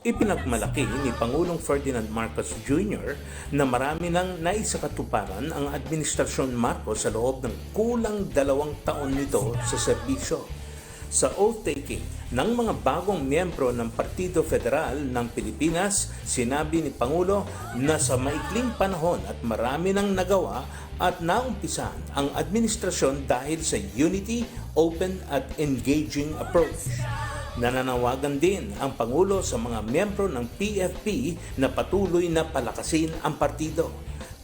Ipinagmalaki ni Pangulong Ferdinand Marcos Jr. na marami nang naisakatuparan ang Administrasyon Marcos sa loob ng kulang dalawang taon nito sa serbisyo. Sa oath-taking ng mga bagong miyembro ng Partido Federal ng Pilipinas, sinabi ni Pangulo na sa maikling panahon at marami nang nagawa at naumpisan ang administrasyon dahil sa unity, open at engaging approach. Nananawagan din ang Pangulo sa mga miyembro ng PFP na patuloy na palakasin ang partido.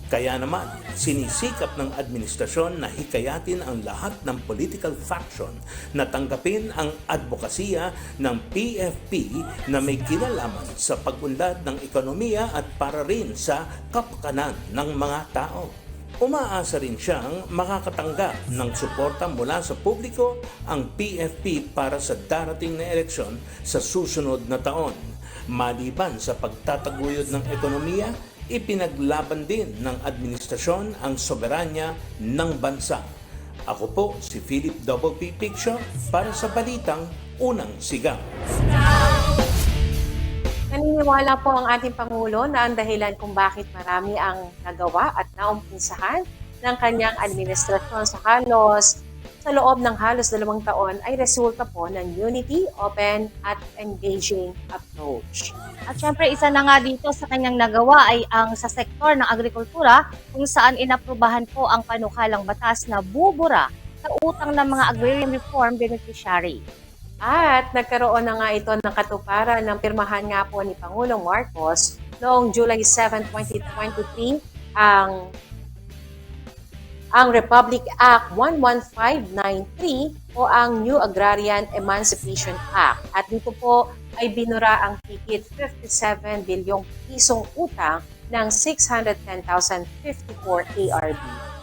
Kaya naman, sinisikap ng administrasyon na hikayatin ang lahat ng political faction na tanggapin ang advokasya ng PFP na may kinalaman sa pag-unlad ng ekonomiya at para rin sa kapakanan ng mga tao. Umaasa rin siyang makakatanggap ng suporta mula sa publiko ang PFP para sa darating na eleksyon sa susunod na taon. Maliban sa pagtataguyod ng ekonomiya, ipinaglaban din ng administrasyon ang soberanya ng bansa. Ako po si Philip Double P. Picture para sa Balitang Unang Sigang. Naniniwala po ang ating Pangulo na ang dahilan kung bakit marami ang nagawa at naumpisahan ng kanyang administrasyon sa halos sa loob ng halos dalawang taon ay resulta po ng unity, open at engaging approach. At syempre, isa na nga dito sa kanyang nagawa ay ang sa sektor ng agrikultura kung saan inaprubahan po ang panukalang batas na bubura sa utang ng mga agrarian reform beneficiary. At nagkaroon na nga ito ng katuparan ng pirmahan nga po ni Pangulong Marcos noong July 7, 2023 ang ang Republic Act 11593 o ang New Agrarian Emancipation Act. At dito po ay binura ang higit 57 bilyong pisong utang ng 610,054 ARB.